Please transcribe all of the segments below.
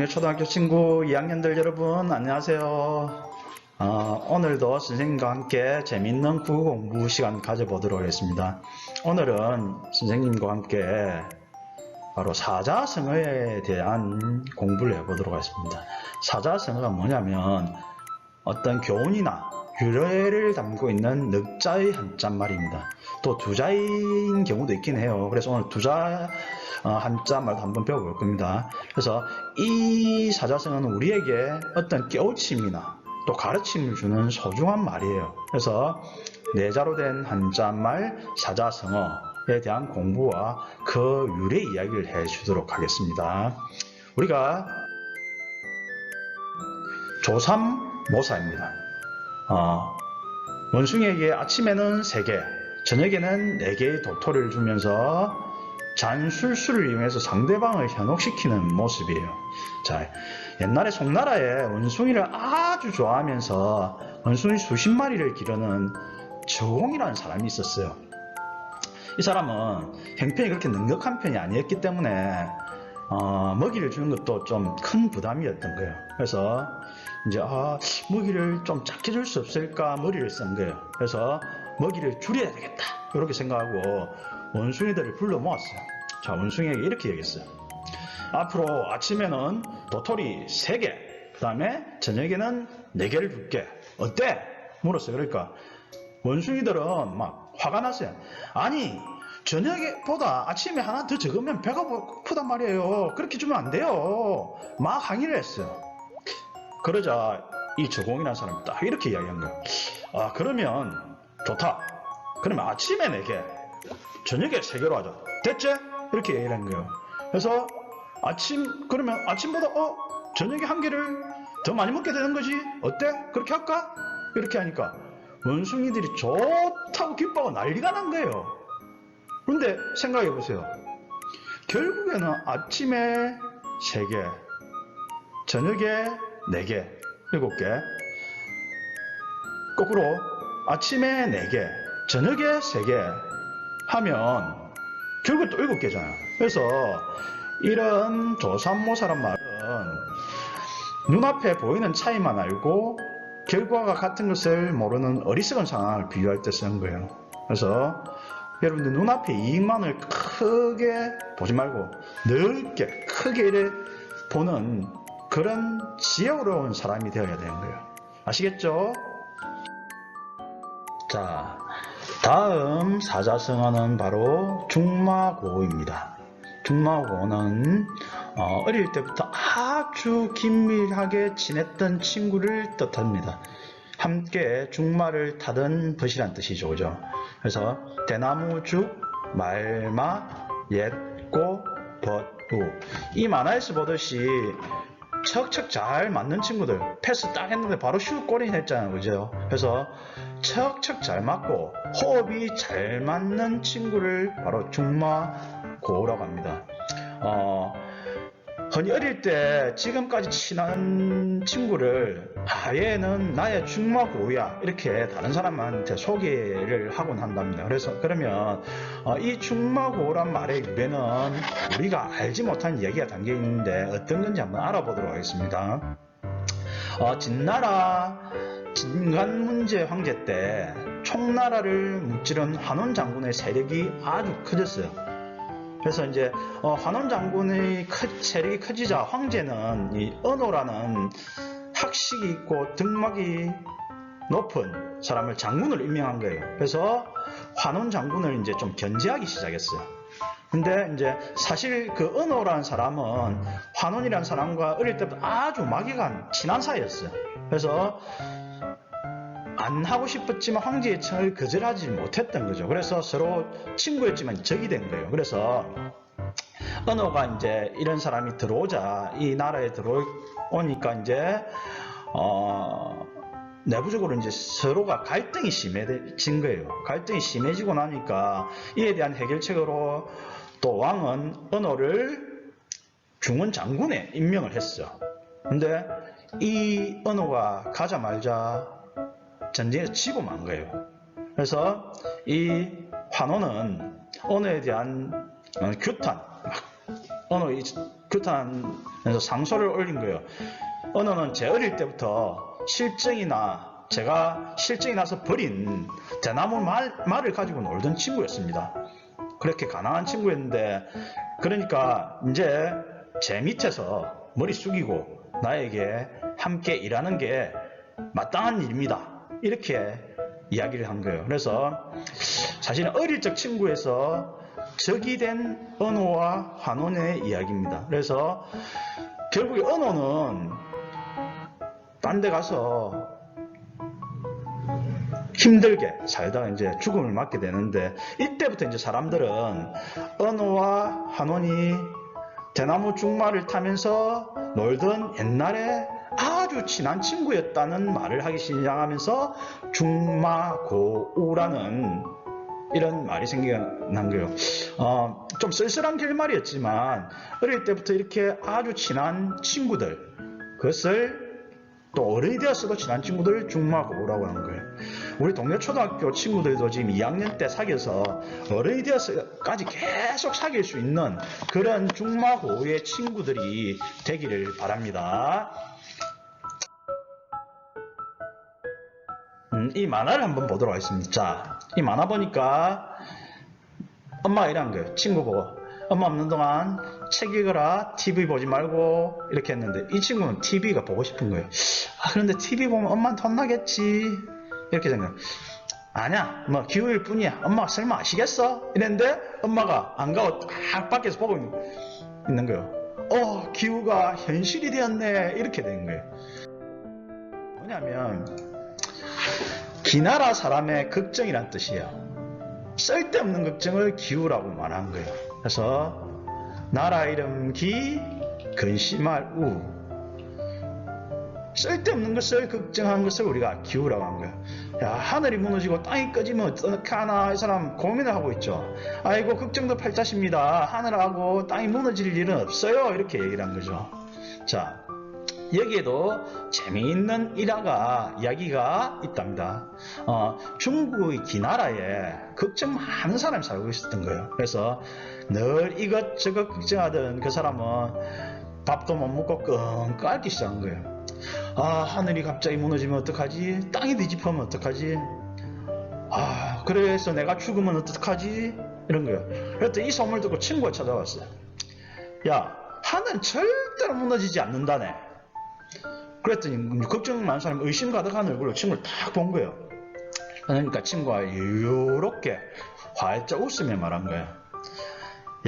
국내 초등학교 친구 2학년들 여러분 안녕하세요. 어, 오늘도 선생님과 함께 재밌는 국어 공부 시간 가져보도록 하겠습니다. 오늘은 선생님과 함께 바로 사자성어에 대한 공부를 해보도록 하겠습니다. 사자성어가 뭐냐면 어떤 교훈이나 유래를 담고 있는 넉자의 한자말입니다. 또 두자인 경우도 있긴 해요. 그래서 오늘 두자 어, 한자말도 한번 배워볼 겁니다. 그래서 이 사자성어는 우리에게 어떤 깨우침이나 또 가르침을 주는 소중한 말이에요. 그래서 네자로 된 한자말 사자성어에 대한 공부와 그 유래 이야기를 해주도록 하겠습니다. 우리가 조삼 모사입니다. 어, 원숭이에게 아침에는 3개, 저녁에는 4개의 도토리를 주면서 잔술수를 이용해서 상대방을 현혹시키는 모습이에요. 자, 옛날에 송나라에 원숭이를 아주 좋아하면서 원숭이 수십 마리를 기르는 저공이라는 사람이 있었어요. 이 사람은 형편이 그렇게 넉넉한 편이 아니었기 때문에 어, 먹이를 주는 것도 좀 큰 부담이었던 거예요. 그래서 이제 아, 먹이를 좀 작게 줄 수 없을까 머리를 쓴 거예요. 그래서 먹이를 줄여야 되겠다. 이렇게 생각하고 원숭이들을 불러 모았어요. 자, 원숭이에게 이렇게 얘기했어요. 앞으로 아침에는 도토리 3개, 그 다음에 저녁에는 4개를 줄게. 어때? 물었어요. 그러니까 원숭이들은 막 화가 났어요. 아니, 저녁에 보다 아침에 하나 더 적으면 배가 고프단 말이에요. 그렇게 주면 안 돼요. 막 항의를 했어요. 그러자 이 저공이라는 사람이 딱 이렇게 이야기한 거예요. 아, 그러면 좋다. 그러면 아침에 4개, 저녁에 3개로 하자. 됐지? 이렇게 얘기를 한 거예요. 그래서 아침, 그러면 아침보다, 어, 저녁에 한 개를 더 많이 먹게 되는 거지? 어때? 그렇게 할까? 이렇게 하니까 원숭이들이 좋다고 기뻐하고 난리가 난 거예요. 그런데 생각해 보세요. 결국에는 아침에 3개, 저녁에 4개, 7개, 거꾸로 아침에 4개, 저녁에 3개 하면 결국 또 7개잖아요. 그래서 이런 조삼모사란 말은 눈앞에 보이는 차이만 알고 결과가 같은 것을 모르는 어리석은 상황을 비유할 때 쓰는 거예요. 그래서 여러분들 눈앞에 이익만을 크게 보지 말고 넓게 크게 보는 그런 지혜로운 사람이 되어야 되는 거예요. 아시겠죠? 자, 다음 사자성어는 바로 중마고입니다. 중마고는 어, 어릴 때부터 아주 긴밀하게 지냈던 친구를 뜻합니다. 함께 중마를 타던 벗이란 뜻이죠. 그죠? 그래서 대나무죽, 말마, 옛고, 벗우 이 만화에서 보듯이 척척 잘 맞는 친구들. 패스 딱 했는데 바로 슛 골이 했잖아요. 그죠? 그래서 척척 잘 맞고 호흡이 잘 맞는 친구를 바로 중마고라고 합니다. 어, 흔히 어릴 때 지금까지 친한 친구를 아 얘는 나의 중마고야 이렇게 다른 사람한테 소개를 하곤 한답니다. 그래서 그러면 어, 이 중마고란 말의 유래는 우리가 알지 못한 얘기가 담겨 있는데 어떤 건지 한번 알아보도록 하겠습니다. 어, 진나라 진간문제 황제 때 총나라를 무찌른 한원 장군의 세력이 아주 커졌어요. 그래서 이제 어, 환원 장군의 크, 세력이 커지자 황제는 이 은호라는 학식이 있고 등막이 높은 사람을 장군을 임명한 거예요. 그래서 환원 장군을 이제 좀 견제하기 시작했어요. 근데 이제 사실 그 은호라는 사람은 환원이라는 사람과 어릴 때부터 아주 막이간 친한 사이였어요. 그래서 안 하고 싶었지만 황제의 청을 거절하지 못했던 거죠. 그래서 서로 친구였지만 적이 된 거예요. 그래서 은호가 이제 이런 사람이 들어오자 이 나라에 들어오니까 이제 어 내부적으로 이제 서로가 갈등이 심해진 거예요. 갈등이 심해지고 나니까 이에 대한 해결책으로 또 왕은 은호를 중원 장군에 임명을 했어. 근데 이 은호가 가자마자 전쟁에서 지고 만 거예요. 그래서 이 환호는 언어에 대한 어, 규탄, 막 언어 이 그렇다면서 상소를 올린 거예요. 언어는 제 어릴 때부터 실정이나 제가 실정이 나서 버린 대나무 말, 말을 가지고 놀던 친구였습니다. 그렇게 가난한 친구였는데 그러니까 이제 제 밑에서 머리 숙이고 나에게 함께 일하는 게 마땅한 일입니다. 이렇게 이야기를 한 거예요. 그래서 사실은 어릴 적 친구에서 적이 된 언어와 환원의 이야기입니다. 그래서 결국에 언어는 딴 데 가서 힘들게 살다가 이제 죽음을 맞게 되는데 이때부터 이제 사람들은 언어와 한원이 대나무 중마를 타면서 놀던 옛날에 아주 친한 친구였다는 말을 하기 시작하면서 중마고우라는 이런 말이 생겨난 거예요. 어, 좀 쓸쓸한 결말이었지만 어릴 때부터 이렇게 아주 친한 친구들 그것을 또 어른이 되었어도 친한 친구들 중마고우라고 하는 거예요. 우리 동네 초등학교 친구들도 지금 2학년 때 사귀어서 어른이 되어서까지 계속 사귈 수 있는 그런 중마고우의 친구들이 되기를 바랍니다. 음, 이 만화를 한번 보도록 하겠습니다. 자, 이 만화 보니까 엄마가 이런 거예요. 친구 보고. 엄마 없는 동안 책 읽어라, TV 보지 말고 이렇게 했는데 이 친구는 TV가 보고 싶은 거예요. 아, 그런데 TV 보면 엄마한테 혼나겠지. 이렇게 생각. 아니야, 뭐 기우일 뿐이야. 엄마가 설마 아시겠어? 이랬는데 엄마가 안 가고 딱 밖에서 보고 있는 거예요. 어, 기우가 현실이 되었네. 이렇게 된 거예요. 뭐냐면 기나라 사람의 걱정이란 뜻이에요. 쓸데없는 걱정을 기우라고 말한 거예요. 그래서 나라 이름 기 근심할 우 쓸데없는 것을 걱정한 것을 우리가 기우라고 한 거예요. 야 하늘이 무너지고 땅이 꺼지면 어떡하나 이 사람 고민을 하고 있죠. 아이고 걱정도 팔자십니다. 하늘하고 땅이 무너질 일은 없어요. 이렇게 얘기를 한 거죠. 자 여기에도 재미있는 일화가 이야기가 있답니다. 어, 중국의 기나라에 걱정 많은 사람이 살고 있었던 거예요. 그래서 늘 이것저것 걱정하던 그 사람은 밥도 못 먹고 끙끙 앓기 시작한 거예요. 아 하늘이 갑자기 무너지면 어떡하지? 땅이 뒤집으면 어떡하지? 아 그래서 내가 죽으면 어떡하지? 이런 거예요. 그랬더니 이 소문을 듣고 친구가 찾아왔어요. 야 하늘은 절대로 무너지지 않는다네. 그랬더니 걱정 많은 사람이 의심 가득한 얼굴로 친구를 딱 본 거예요. 그러니까 친구가 여유롭게 활짝 웃으며 말한 거예요.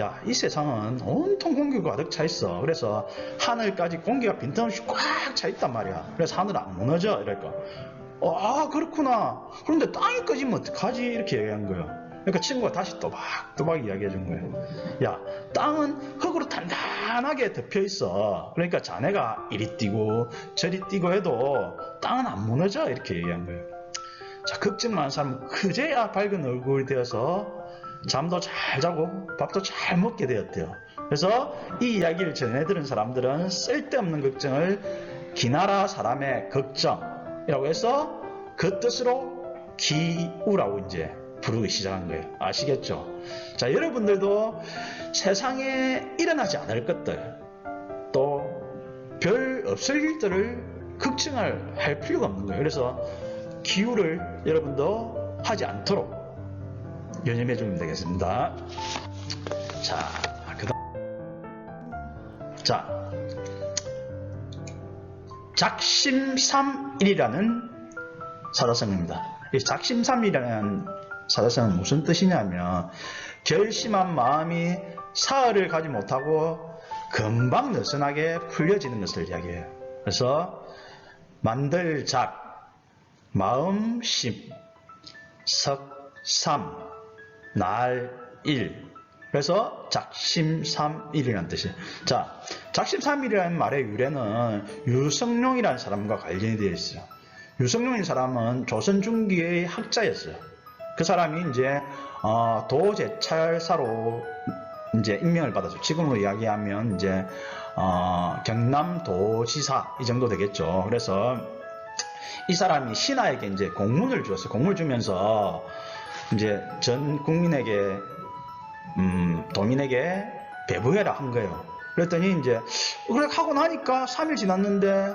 야, 이 세상은 온통 공기가 가득 차 있어. 그래서 하늘까지 공기가 빈틈없이 꽉 차 있단 말이야. 그래서 하늘 안 무너져. 이럴까. 어, 아, 그렇구나. 그런데 땅이 꺼지면 어떡하지? 이렇게 얘기한 거예요. 그러니까 친구가 다시 또박또박 이야기해 준 거예요. 야, 땅은 흙으로 단단하게 덮여 있어. 그러니까 자네가 이리 뛰고 저리 뛰고 해도 땅은 안 무너져. 이렇게 얘기한 거예요. 자, 걱정 많은 사람은 그제야 밝은 얼굴이 되어서 잠도 잘 자고 밥도 잘 먹게 되었대요. 그래서 이 이야기를 전해 들은 사람들은 쓸데없는 걱정을 기나라 사람의 걱정이라고 해서 그 뜻으로 기우라고 이제 부르기 시작한 거예요. 아시겠죠? 자, 여러분들도 세상에 일어나지 않을 것들, 또 별 없을 일들을 걱정을 할 필요가 없는 거예요. 그래서 기우를 여러분도 하지 않도록 연념해 주면 되겠습니다. 자, 그 다음. 자, 작심삼일이라는 사자성어입니다. 이 작심삼일이라는 사자성어는 무슨 뜻이냐면, 결심한 마음이 사흘을 가지 못하고 금방 느슨하게 풀려지는 것을 이야기해요. 그래서, 만들작, 마음심, 석삼, 날, 일. 그래서 작심삼일이라는 뜻이에요. 자, 작심삼일이라는 말의 유래는 유성룡이라는 사람과 관련이 되어 있어요. 유성룡인 사람은 조선 중기의 학자였어요. 그 사람이 이제 어, 도제찰사로 이제 임명을 받았죠. 지금으로 이야기하면 이제 어, 경남도지사 이 정도 되겠죠. 그래서 이 사람이 신하에게 이제 공문을 주었어요. 공문을 주면서 이제 전 국민에게 음, 도민에게 배부해라 한 거예요. 그랬더니 이제 그래 하고 나니까 3일 지났는데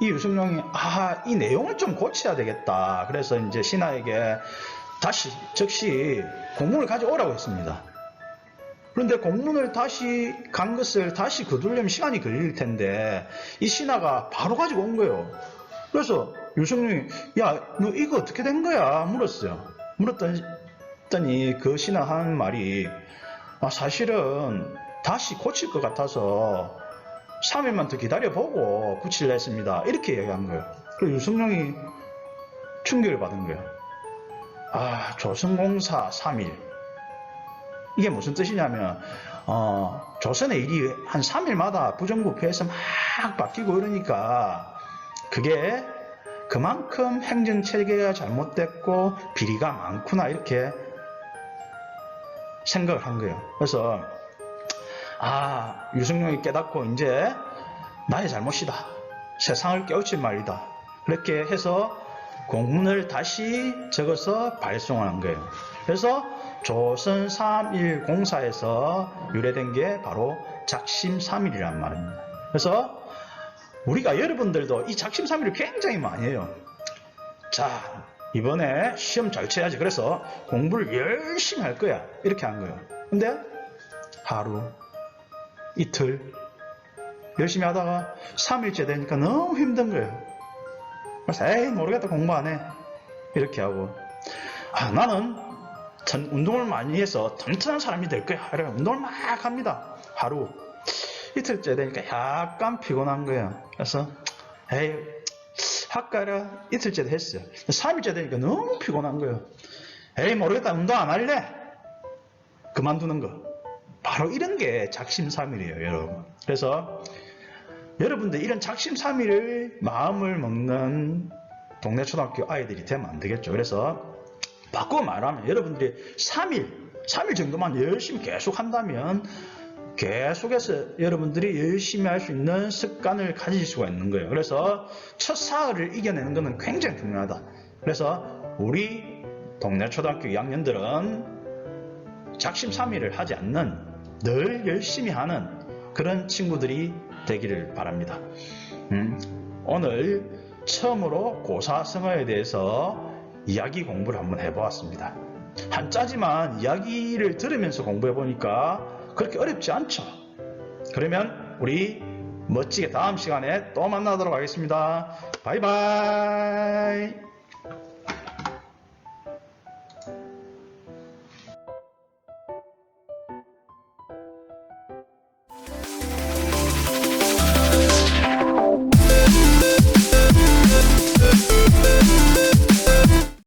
이 유승룡이 아 이 내용을 좀 고쳐야 되겠다. 그래서 이제 신하에게 다시 즉시 공문을 가져오라고 했습니다. 그런데 공문을 다시 간 것을 다시 거두려면 시간이 걸릴 텐데 이 신하가 바로 가지고 온 거예요. 그래서 유승룡이 야 너 이거 어떻게 된 거야 물었어요. 물었더니 그 신하 하는 말이 아, 사실은 다시 고칠 것 같아서 3일만 더 기다려보고 고치려 했습니다. 이렇게 얘기한 거예요. 그래서 유승룡이 충격을 받은 거예요. 아, 조선공사 3일. 이게 무슨 뜻이냐면, 어, 조선의 일이 한 3일마다 부정부패해서 막 바뀌고 이러니까, 그게 그만큼 행정체계가 잘못됐고, 비리가 많구나, 이렇게 생각을 한 거예요. 그래서, 아, 유승룡이 깨닫고 이제 나의 잘못이다. 세상을 깨우친 말이다. 그렇게 해서 공문을 다시 적어서 발송한 거예요. 그래서 조선 3.1 공사에서 유래된 게 바로 작심 3일이란 말입니다. 그래서 우리가 여러분들도 이 작심 3일을 굉장히 많이 해요. 자, 이번에 시험 잘 쳐야지. 그래서 공부를 열심히 할 거야. 이렇게 한 거예요. 근데 하루, 이틀, 열심히 하다가 3일째 되니까 너무 힘든 거예요. 그래서 에이 모르겠다 공부 안 해. 이렇게 하고 아 나는 전 운동을 많이 해서 튼튼한 사람이 될 거야. 이래 운동을 막 합니다. 하루 이틀째 되니까 약간 피곤한 거예요. 그래서 에이 할까라 이틀째 했어요. 3일째 되니까 너무 피곤한 거예요. 에이 모르겠다 운동 안 할래. 그만두는 거. 바로 이런 게 작심삼일이에요, 여러분. 그래서 여러분들 이런 작심삼일을 마음을 먹는 동네 초등학교 아이들이 되면 안 되겠죠. 그래서 바꾸어 말하면 여러분들이 3일, 3일 정도만 열심히 계속 한다면 계속해서 여러분들이 열심히 할 수 있는 습관을 가질 수가 있는 거예요. 그래서 첫 사흘을 이겨내는 것은 굉장히 중요하다. 그래서 우리 동네 초등학교 2학년들은 작심 삼일을 하지 않는 늘 열심히 하는 그런 친구들이 되기를 바랍니다. 음, 오늘 처음으로 고사성어에 대해서 이야기 공부를 한번 해보았습니다. 한자지만 이야기를 들으면서 공부해 보니까 그렇게 어렵지 않죠. 그러면 우리 멋지게 다음 시간에 또 만나도록 하겠습니다. 바이바이.